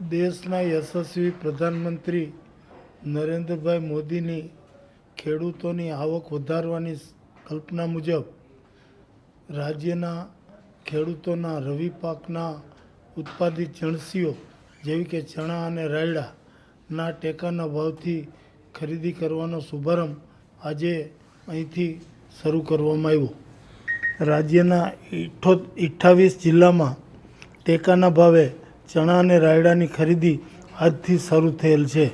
દેશના યશસ્વી પ્રધાનમંત્રી નરેન્દ્રભાઈ મોદીની ખેડૂતોની આવક વધારવાની કલ્પના મુજબ રાજ્યના ખેડૂતોના રવિ પાકના ઉત્પાદિત જણસીઓ જેવી કે ચણા અને રાયડાના ટેકાના ભાવથી ખરીદી કરવાનો શુભારંભ આજે અહીંથી શરૂ કરવામાં આવ્યો. રાજ્યના અઠ્ઠાવીસ જિલ્લામાં ટેકાના ભાવે ચણા અને રાયડાની ખરીદી આજથી શરૂ થયેલ છે.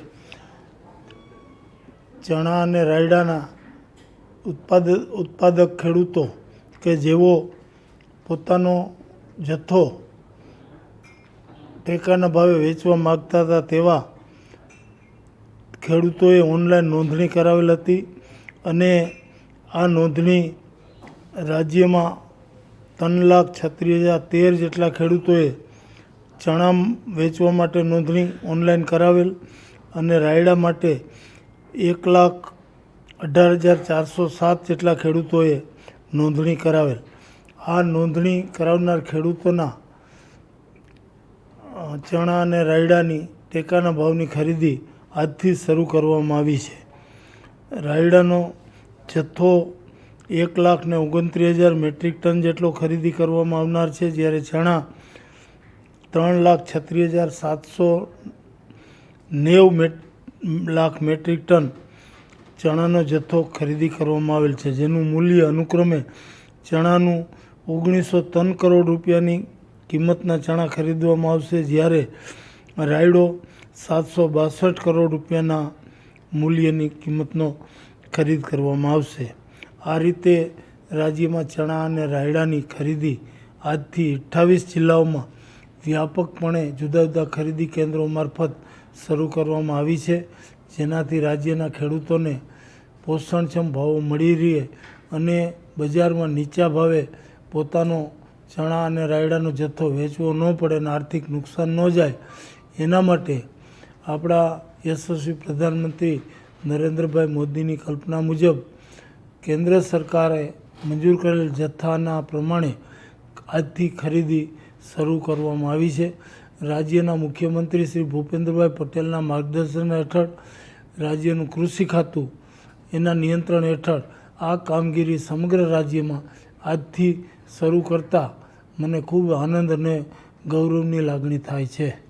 ચણા અને રાયડાના ઉત્પાદ, ઉત્પાદક ખેડૂતો કે જેઓ પોતાનો જથ્થો ટેકાના ભાવે વેચવા માગતા હતા તેવા ખેડૂતોએ ઓનલાઈન નોંધણી કરાવેલ હતી અને આ નોંધણી રાજ્યમાં ત્રણ લાખ છત્રીસ હજાર તેર જેટલા ખેડૂતોએ ચણા વેચવા માટે નોંધણી ઓનલાઈન કરાવેલ અને રાયડા માટે એક લાખ અઢાર હજાર ચારસો સાત જેટલા ખેડૂતોએ નોંધણી કરાવેલ. આ નોંધણી કરાવનાર ખેડૂતોના ચણા અને રાયડાની ટેકાના ભાવની ખરીદી આજથી શરૂ કરવામાં આવી છે. રાયડાનો જથ્થો એક લાખ ને ઓગણત્રીસ હજાર મેટ્રિક ટન જેટલો ખરીદી કરવામાં આવનાર છે, જ્યારે ચણા ત્રણ લાખ છત્રીસ હજાર સાતસો નેવ મેટ, લાખ મેટ્રિક ટન ચણાનો જથ્થો ખરીદી કરવામાં આવેલ છે. જેનું મૂલ્ય અનુક્રમે ચણાનું ઓગણીસો ત્રણ કરોડ રૂપિયાની કિંમતના ચણા ખરીદવામાં આવશે, જ્યારે રાયડો સાતસો બાસઠ કરોડ રૂપિયાના મૂલ્યની કિંમતનો ખરીદ કરવામાં આવશે. આ રીતે રાજ્યમાં ચણા અને રાયડાની ખરીદી આજથી અઠ્ઠાવીસ જિલ્લાઓમાં વ્યાપકપણે જુદા જુદા ખરીદી કેન્દ્રો મારફત શરૂ કરવામાં આવી છે, જેનાથી રાજ્યના ખેડૂતોને પોષણક્ષમ ભાવો મળી રહે અને બજારમાં નીચા ભાવે પોતાનો ચણા અને રાયડાનો જથ્થો વેચવો ન પડે અને આર્થિક નુકસાન ન જાય. એના માટે આપણા યશસ્વી પ્રધાનમંત્રી નરેન્દ્રભાઈ મોદીની કલ્પના મુજબ કેન્દ્ર સરકારે મંજૂર કરેલ જથ્થાના પ્રમાણે આજથી ખરીદી શરૂ કરવામાં આવી છે. રાજ્યના મુખ્યમંત્રી શ્રી ભૂપેન્દ્રભાઈ પટેલના માર્ગદર્શન હેઠળ રાજ્યનું કૃષિ ખાતું એના નિયંત્રણ હેઠળ આ કામગીરી સમગ્ર રાજ્યમાં આજથી શરૂ કરતાં મને ખૂબ આનંદ અને ગૌરવની લાગણી થાય છે.